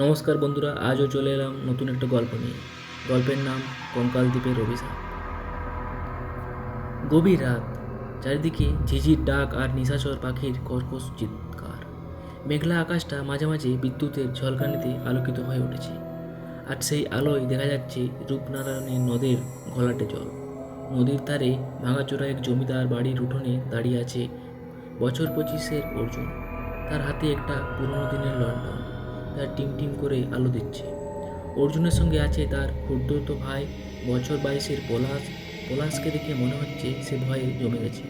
নমস্কার বন্ধুরা, আজও চলে এলাম নতুন একটা গল্প নিয়ে। গল্পের নাম কঙ্কাল দ্বীপের অভিশাপ। গভীর রাত, চারিদিকে ঝিঝির ডাক আর নিশাচর পাখির কর্কশ চিৎকার। মেঘলা আকাশটা মাঝে মাঝে বিদ্যুতের ঝলকানিতে আলোকিত হয়ে উঠেছে, আর সেই আলোয় দেখা যাচ্ছে রূপনারায়ণের নদের ঘোলাটে জল। নদীর ধারে ভাঙাচোরা এক জমিদার বাড়ির উঠোনে দাঁড়িয়ে আছে বছর পঁচিশের অর্জুন। তার হাতে একটা পুরনো দিনের লন্ডন। তার টিম টিম করে আলো দিচ্ছে। অর্জুনের সঙ্গে আছে তার ক্ষুদ্রত ভাই। বছর বাইশের পলাশ, পলাশকে দেখে মনে হচ্ছে সে ভয়ে জমে গেছে।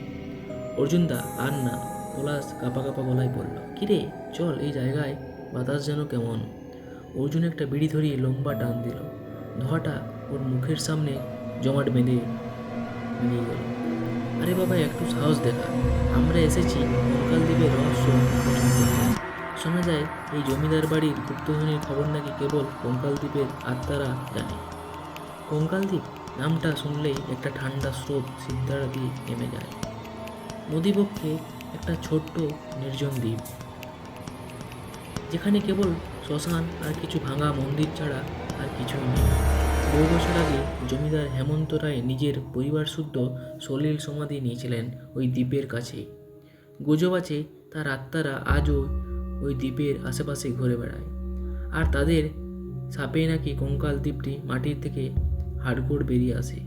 অর্জুন দা, আর না, পলাশ কাপা কাপা গলায় বলল, কিরে, চল এই জায়গায়, বাতাস যেন কেমন? অর্জুন একটা বিড়ি ধরিয়ে লম্বা টান দিল। ধোঁয়াটা ওর মুখের সামনে জমাট বেঁধে নিয়ে গেল। আরে বাবা, একটু সাহস দেখা। আমরা এসেছি কঙ্কাল দ্বীপের রহস্য। শোনা যায়, এই জমিদার বাড়ির গুপ্তধনের খবর নাকি কেবল কঙ্কাল দ্বীপের আত্মারা জানে। কঙ্কাল দ্বীপ নামটা শুনলেই একটা ঠান্ডা স্রোত সিদ্ধারা দিয়ে নেমে যায়। নদীপক্ষে একটা ছোট্ট নির্জন দ্বীপ, যেখানে কেবল শ্মশান আর কিছু ভাঙা মন্দির ছাড়া আর কিছুই নেই। বহু বছর আগে জমিদার হেমন্ত রায় নিজের পরিবার শুদ্ধ সলিল সমাধি নিয়েছিলেন ওই দ্বীপের কাছে গুজব আছে, তার আত্মারা আজও ওই দ্বীপের আশেপাশে ঘুরে বেড়ায়। আর তাদের সাপে নাকি কঙ্কাল দ্বীপটি মাটির থেকে হাড়গোড় বেরিয়ে আসে।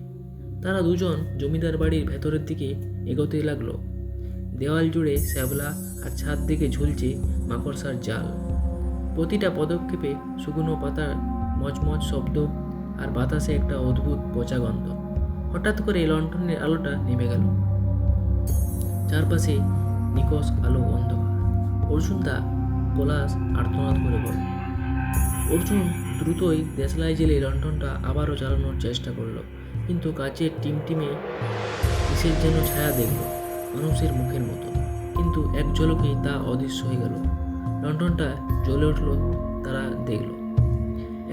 তারা দুজন জমিদার বাড়ির ভেতরের দিকে এগোতে লাগল। দেওয়াল জুড়ে শ্যাবলা আর ছাদ দিকে ঝুলছে মাকড়সার জাল। প্রতিটা পদক্ষেপে শুকনো পাতার মচমচ শব্দ আর বাতাসে একটা অদ্ভুত পচা গন্ধ। হঠাৎ করে লণ্ঠনের আলোটা নেমে গেল। চারপাশে নিকশ আলো অন্ধকার। অর্জুন দা পলাশ আর্তনাদ করে বলল অর্জুন দ্রুতই দেশলাই জেলে লণ্ঠনটা আবারও চালানোর চেষ্টা করল, কিন্তু কাচের টিমটিমে কিসের যেন ছায়া দেখল, মানুষের মুখের মতো। কিন্তু এক ঝলকেই তা অদৃশ্য হয়ে গেল। লণ্ঠনটা জ্বলে উঠল, তারা দেখল।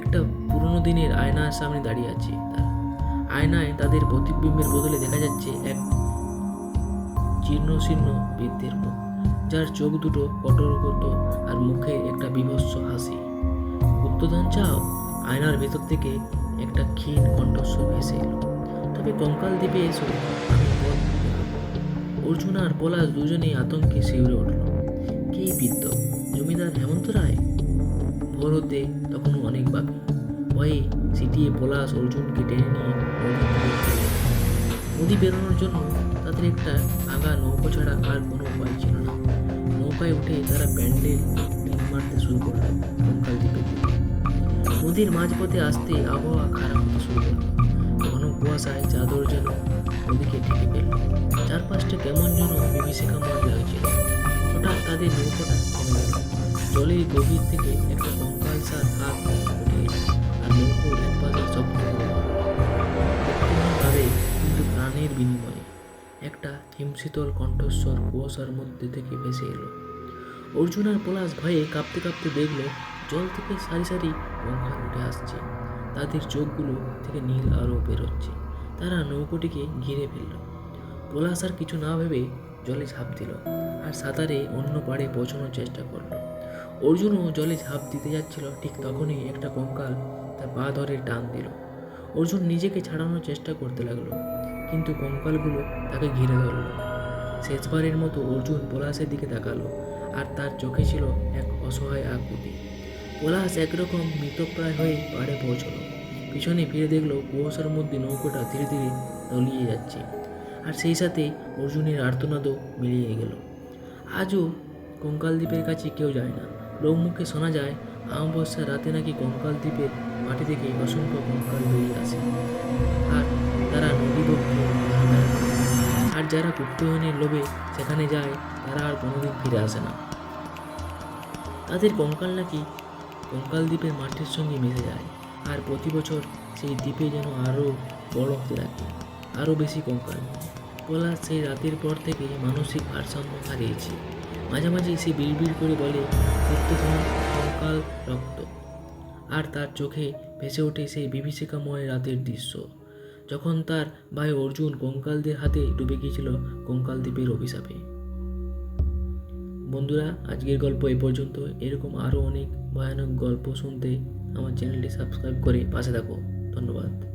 একটা পুরনো দিনের আয়নার সামনে দাঁড়িয়ে আছে আয়নায় তাদের প্রতিবিম্বের বদলে দেখা যাচ্ছে এক জীর্ণ শীর্ণ বৃদ্ধের মুখ। যার চোখ দুটো কটর কটরগত আর মুখে একটা বিভৎস হাসি। গুপ্তধন চাও আয়নার ভেতর থেকে একটা ক্ষীণ কণ্ঠস্বর ভেসে এলো। তবে কঙ্কাল দ্বীপে এসো, আমি পথ অর্জুন আর পলাশ দুজনেই আতঙ্কে শিউরে উঠল। কে বৃদ্ধ? জমিদার হেমন্ত রায়? ভোর হতে তখনও অনেক বাকি। ভয়ে সিটিয়ে পলাশ অর্জুনকে টেনে নিয়ে। নদী বেরোনোর জন্য তাদের একটা ভাঙা নৌকো ছাড়া আর কোনো উপায় ছিল না। নৌকায় উঠে তারা প্যান্ডেল মারতে শুরু করল। কঙ্কাল দ্বীপের নদীর মাঝপথে আসতে আবহাওয়া খারাপ হতে শুরু করল। ঘন কুয়াশায় চাদর যেন নদীকে ঢেকে ফেলল। চারপাশটা কেমন যেন বিভীষিকাময় লাগছিল হঠাৎ তাদের নৌকোটা থেমে গেল। জলের গভীর থেকে একটা কঙ্কাল সার হাত উঠে আর নৌকোর এক পাশে ভাবে কিন্তু প্রাণের বিনিময়ে। একটা হিমশীতল কণ্ঠস্বর কুয়াশার মধ্যে থেকে ভেসে এলো। অর্জুন আর পলাশ ভয়ে কাঁপতে কাঁপতে দেখল, জল থেকে সারি সারি গঙ্গা উঠে আসছে। তাদের চোখগুলো থেকে নীল আলো বেরোচ্ছে। তারা নৌকোটিকে ঘিরে ফেলল। পলাশ আর কিছু না ভেবে জলে ঝাঁপ দিল আর সাঁতারে অন্য পাড়ে পৌঁছানোর চেষ্টা করল। অর্জুনও জলে ঝাঁপ দিতে যাচ্ছিল, ঠিক তখনই একটা কঙ্কাল তার পা ধরে টান দিল। অর্জুন নিজেকে ছাড়ানোর চেষ্টা করতে লাগল। কিন্তু কঙ্কালগুলো তাকে ঘিরে ধরল। শেষবারের মতো অর্জুন পলাশের দিকে তাকালো, আর তার চোখে ছিল এক অসহায় আকুতি। পলাশ একরকম মৃতপ্রায় হয়ে পাড়ে পৌঁছলো। পিছনে ফিরে দেখল কুয়াশার মধ্যে নৌকোটা ধীরে ধীরে তলিয়ে যাচ্ছে, আর সেই সাথে অর্জুনের আর্তনাদও মিলিয়ে গেল। আজও কঙ্কাল দ্বীপের কাছে কেউ যায় না। লোকমুখে শোনা যায়, অমাবস্যার রাতে নাকি কঙ্কাল দ্বীপের মাটি থেকে অসংখ্য কঙ্কাল বেরিয়ে আসে। আর তারা নদী বক্ষে ঘুরে বেড়ায়। আর যারা গুপ্তধনের লোভে সেখানে যায়, তারা আর কোনোদিন ফিরে আসে না। তাদের কঙ্কাল নাকি কঙ্কাল দ্বীপের মাঠের সঙ্গে মিশে যায়, আর প্রতি বছর সেই দ্বীপে যেন আরও বড় হতে থাকে, আরও বেশি কঙ্কাল। পলাশ সেই রাতের পর থেকে মানসিক ভারসাম্য হারিয়েছে। মাঝে মাঝে সে বিড়বিড় করে বলে, গুপ্তধন, কঙ্কাল, রক্ত। আর তার চোখে ভেসে ওঠে সেই বিভীষিকাময় রাতের দৃশ্য। যখন তার ভাই অর্জুন কঙ্কালদের হাতে ডুবে গিয়েছিল কঙ্কাল দ্বীপের অভিশাপে। বন্ধুরা, আজকের গল্প এ পর্যন্ত। এরকম আরও অনেক ভয়ানক গল্প শুনতে আমার চ্যানেলটি সাবস্ক্রাইব করে পাশে থাকো। ধন্যবাদ।